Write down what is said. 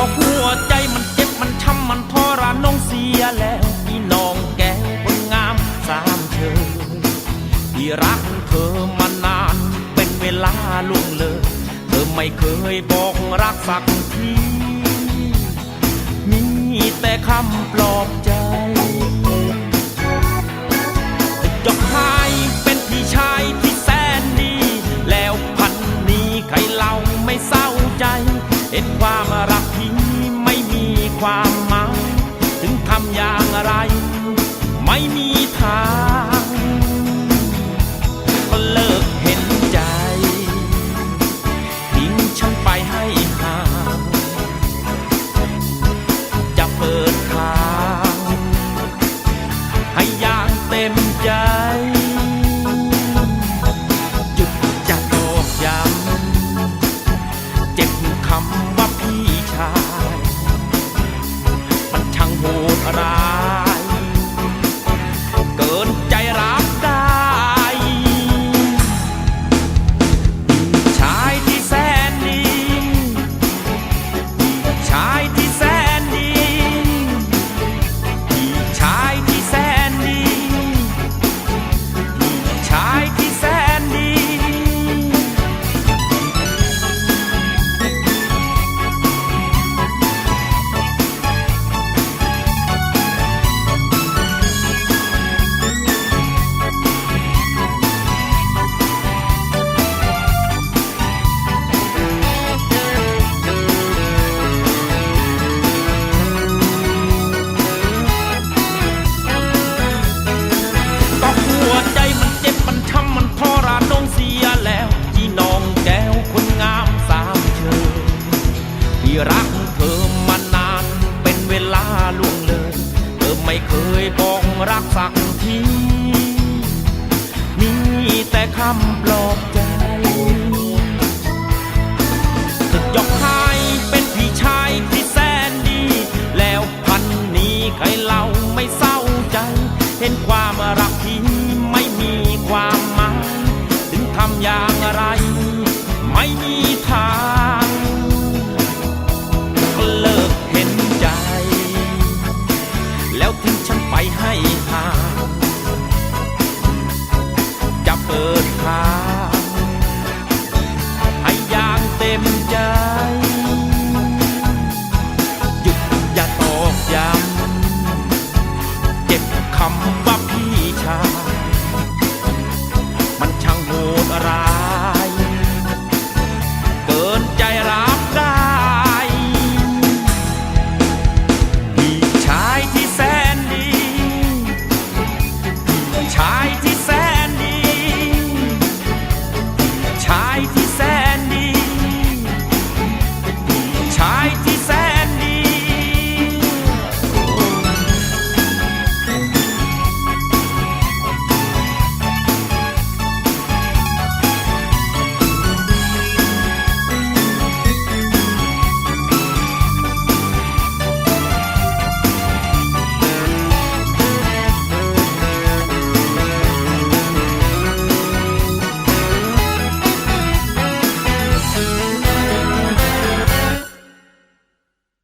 ก็หัวใจมันเจ็บมันช้ำมันทรน้องเสียแล้วพี่น้องแก้วคนงามสามเชยที่รักเธอมานานเป็นเวลาล่วงเลยเธอไม่เคยบอกรักสักทีมีแต่คำปลอบใจ เห็นความรักที่ไม่มีความหมาย ถึงทำอย่างไร ไม่มีทาง รักสักที มีแต่คำ good high.